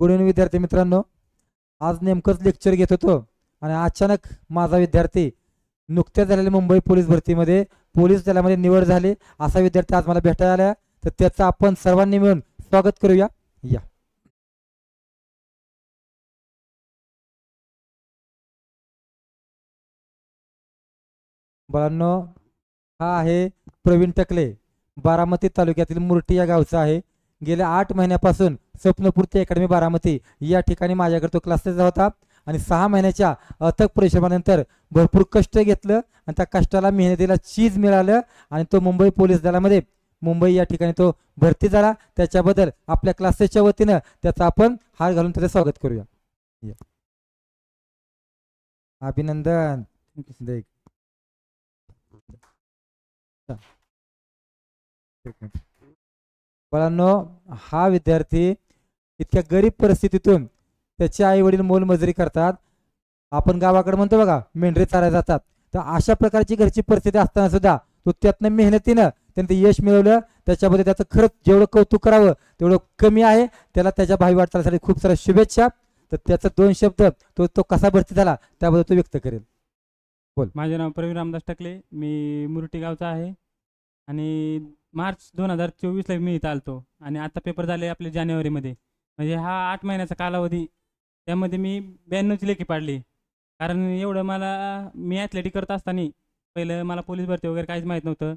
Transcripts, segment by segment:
Good evening विद्यार्थी मित्रांनो आज नेमकंच लेक्चर घेत होतो आणि अचानक माझा विद्यार्थी नुकत्याच झालेल्या मुंबई पोलीस भरतीमध्ये पोलीस दलामध्ये निवड झाली. असा विद्यार्थी आज मला भेटायला आला. तर त्याचं आपण सर्वांनी मिळून स्वागत करूया. या. बाळांनो हा आहे प्रवीण टकले बारामती तालुक्यातील मुर्टी या गावचा आहे. गेल्या आठ महिन्यापासून स्वप्नपूर्ती अकॅडमी बारामती या ठिकाणी माझ्याकडे तो क्लासेस होता. आणि सहा महिन्याच्या अथक परिश्रमानंतर भरपूर कष्ट घेतलं आणि त्या कष्टाला मेहनतीला चीज मिळालं आणि तो मुंबई पोलीस दलामध्ये मुंबई या ठिकाणी तो भरती झाला. त्याच्याबद्दल आपल्या क्लासेसच्या वतीनं त्याचं आपण हार घालून त्याचं स्वागत करूया. अभिनंदन. देख. बाळांनो हा विद्यार्थी इतक्या गरीब परिस्थितीतून त्याचे आई वडील मोलमजुरी करतात. आपण गावाकडे म्हणतो बघा मेंढरे चारायला जातात. तर अशा प्रकारची घरची परिस्थिती असताना सुद्धा तो त्यातनं मेहनतीनं त्यांनी ते यश मिळवलं. त्याच्यामध्ये त्याचं खरंच जेवढं कौतुक करावं तेवढं कमी आहे. त्याला त्याच्या भावी वाटचालीसाठी खूप साऱ्या शुभेच्छा. तर त्याचा दोन शब्द तो तो कसा भरती झाला त्याबद्दल तो व्यक्त करेल. बोल. माझे नाव प्रवीण रामदास टाकले. मी मुरटी गावचा आहे. आणि मार्च दोन हजार चोवीसला मी इथं आलतो. आणि आता पेपर झाले आपले जानेवारीमध्ये. म्हणजे हा आठ महिन्याचा कालावधी त्यामध्ये मी ब्याण्णवची लेखी पाडली. कारण एवढं मला मी ॲथलेटिक करत असताना पहिलं मला पोलीस भरती वगैरे काहीच माहीत नव्हतं.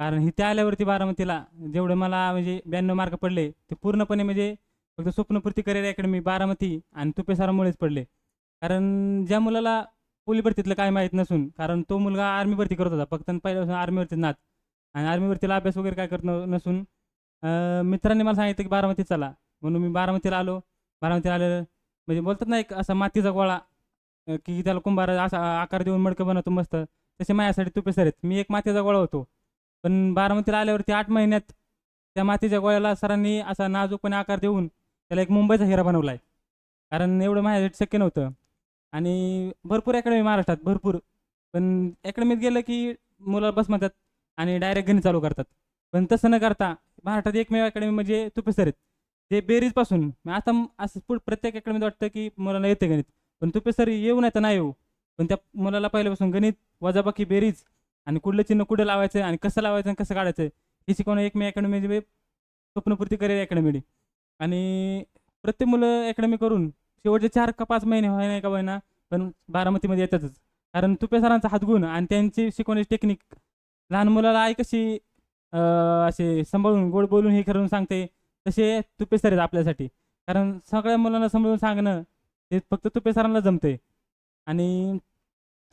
कारण इथे आल्यावरती बारामतीला जेवढं मला म्हणजे ब्याण्णव मार्क पडले ते पूर्णपणे म्हणजे फक्त स्वप्नपूर्ती करिअर अकॅडमी बारामती आणि तुपेसारामुळेच पडले. कारण ज्या मुलाला पोलीस भरतीतलं काय माहीत नसून कारण तो मुलगा आर्मी भरती करत होता फक्त आणि पहिल्यापासून आर्मीवरती नात आणि आर्मीवरतीला अभ्यास वगैरे काय करत न- नसून अं, मित्रांनी मला सांगितलं की बारामतीत चला. म्हणून मी बारामतीला आलो. बारामतीला आलेलं म्हणजे बोलतात ना एक असा मातीचा गोळा अं, की त्याला कुंभार असा आकार देऊन मडकं बनवतो मस्त. तसे माझ्यासाठी तुपे सर आहेत. मी एक मातीचा गोळा होतो. पण बारामतीला आल्यावरती आठ महिन्यात त्या मातीच्या गोळ्याला सरांनी असा नाजूकपणे आकार देऊन त्याला एक मुंबईचा हिरा बनवला आहे कारण एवढं माझ्यासाठी शक्य नव्हतं. आणि भरपूर अकॅडमी महाराष्ट्रात भरपूर. पण अकॅडमीत गेलं की मुलं बस म्हणतात आणि डायरेक्ट गणित चालू करतात. पण तसं न करता महाराष्ट्रात एकमेव अकॅडमी म्हणजे तुपेसर आहेत. ते बेरीजपासून मग म्हणजे आता असं पुढं प्रत्येक अकॅडमीत वाटतं की मुलाला येते गणित. पण तुपेसर येऊ नाही तर नाही येऊ. पण त्या मुलाला पहिल्यापासून गणित वजाबाकी बेरीज आणि कुठलं चिन्ह कुठं लावायचं आणि कसं लावायचं आणि कसं काढायचं हे शिकवणं एकमेव अकॅडमी म्हणजे स्वप्नपूर्ती करेल अकॅडमी आणि प्रत्येक मुलं अकॅडमी करून शेवटचे चार का पाच महिने व्हाय नाही का होईना पण बारामतीमध्ये येतातच. कारण तुपे सरांचा हातगुण आणि त्यांची शिकवण्याची टेक्निक लहान मुलाला आई कशी असे सांभाळून गोड बोलून हे करून सांगते तसे तुपे सर आहेत आपल्यासाठी. कारण सगळ्या मुलांना समजून सांगणं हे फक्त तुपे सरांना जमते आणि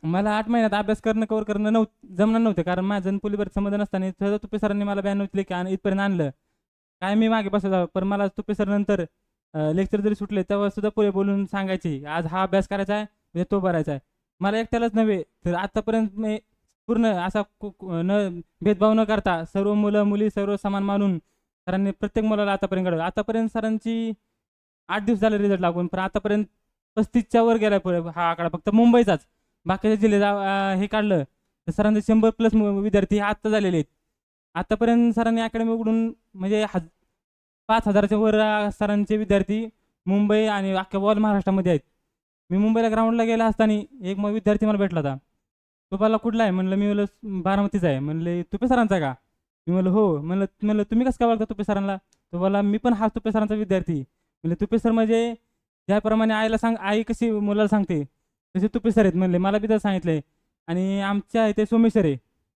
मला आठ महिन्यात अभ्यास करणं कवर करणं नव्ह जमणार नव्हतं. कारण माझं पोलीवर संबंध नसताना सहजा तुपे सरांनी मला ब्याण्णव की आणि इथपर्यंत आणलं. काय मी मागे बसायचा पण मला तुपे सर नंतर लेक्चर जरी सुटले तेव्हा सुद्धा पुढे बोलून सांगायचे आज हा अभ्यास करायचा आहे म्हणजे तो भरायचा आहे. मला एकट्यालाच नव्हे तर आतापर्यंत मी पूर्ण असा कु- न भेदभाव न करता सर्व मुलं मुली सर्व समान मानून सरांनी प्रत्येक मुलाला आतापर्यंत घडवलं. आतापर्यंत सरांची आठ दिवस झाले रिझल्ट लागून पण आतापर्यंत पस्तीसच्या वर गेला पुढे. हा आकडा फक्त मुंबईचाच. बाकीच्या जिल्ह्यात हे काढलं तर सरांचे शंभर प्लस विद्यार्थी आत्ता झालेले आहेत. आतापर्यंत सरांनी अकॅडमी उघडून म्हणजे हज पाच हजाराच्या वर सरांचे विद्यार्थी मुंबई आणि अख्ख्या ऑल महाराष्ट्रामध्ये आहेत. मी मुंबईला ग्राउंडला गेला असताना एक मग विद्यार्थी मला भेटला होता. तो कुठला आहे? म्हणलं मी म्हणलं बारामतीचा आहे. म्हणले तुपे सरांचा का? मी म्हणलं हो. म्हणलं म्हणलं तुम्ही कसं काय ओळखता तुपे सरांना तो बोला मी पण हा तुपे सरांचा विद्यार्थी. म्हणले तुपे सर म्हणजे ज्याप्रमाणे आईला सांग आई कशी मुलाला सांगते तसे तुपे सर आहेत. म्हणले मला बी तर सांगितले आणि आमच्या इथे सोमेश्वर आहे.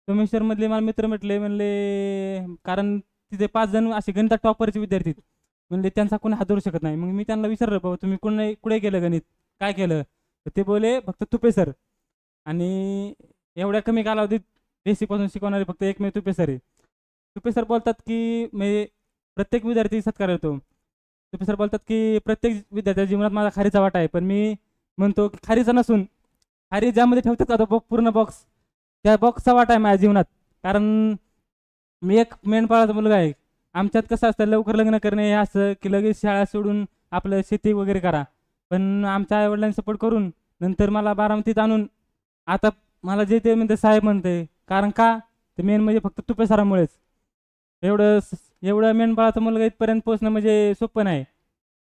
सोमेश्वरमधले मला मित्र म्हटले म्हणले कारण तिथे पाच जण असे गणितात टॉपरचे विद्यार्थी आहेत. म्हणले त्यांचा कोणी हात धरू शकत नाही. मग मी त्यांना विचारलं बाबा तुम्ही कुठे कुठे गेलं गणित? काय केलं? तर ते बोले फक्त तुपे सर. आणि एवढ्या कमी कालावधीत बेसिकपासून शिकवणारे फक्त एकमेव तुपे सर आहे तुपे सर बोलतात की मी प्रत्येक विद्यार्थी सत्कार येतो तुपे सर बोलतात की प्रत्येक विद्यार्थ्याच्या जीवनात माझा खारीचा वाटा आहे पण मी म्हणतो की खारीचा नसून खारी ज्यामध्ये ठेवतात का तो पूर्ण बॉक्स त्या बॉक्सचा वाटा आहे माझ्या जीवनात. कारण मी एक मेंढपाळाचा मुलगा आहे. आमच्यात कसं असतं लवकर लग्न करणे हे असं की लगेच शाळा सोडून आपलं शेती वगैरे करा. पण आमच्या आईवडिलांनी सपोर्ट करून नंतर मला बारामतीत आणून आता मला जे ते म्हणते साहेब म्हणते कारण का? ते मेन म्हणजे फक्त तुपे सरामुळेच. एवढं एवढं मेंढपाळाचा मुलगा इथपर्यंत पोचणं म्हणजे सोपं नाही.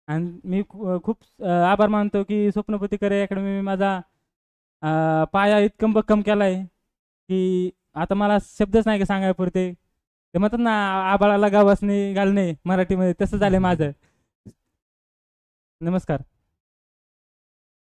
आणि मी खूप आभार मानतो की स्वप्नपती करे मी माझा पाया इतकं भक्कम केला आहे की आता मला शब्दच नाही का सांगाय पुरते. ते म्हणतात ना आबाळाला गावासने घालणे मराठीमध्ये तसं झालंय माझं. नमस्कार.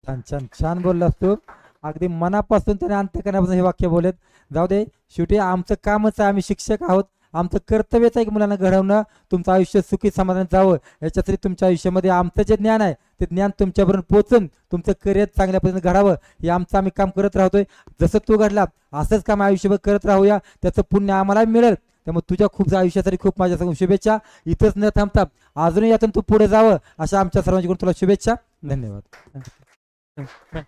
छान छान छान बोललास तू. अगदी मनापासून त्याने अंत्यकरणापासून हे वाक्य बोलत जाऊ दे शेवटी आमचं कामच आहे आम्ही शिक्षक आहोत. आमचं कर्तव्यच आहे की मुलांना घडवणं. तुमचं आयुष्य सुखी समाधान जावं. याच्यासाठी तुमच्या आयुष्यामध्ये आमचं जे ज्ञान आहे ते ज्ञान तुमच्यापर्यंत पोहोचून तुमचं करिअर चांगल्या पद्धतीने घडावं. हे आमचं आम्ही काम करत राहतोय. जसं तू घडला असंच काम आयुष्यभर करत राहूया. त्याचं पुण्य आम्हाला मिळेल. त्यामुळे तुझ्या खूप आयुष्यासाठी खूप माझ्या शुभेच्छा. इथंच न थांबता अजूनही यातून तू पुढे जावं अशा आमच्या सर्वांकडून तुला शुभेच्छा? धन्यवाद. बाय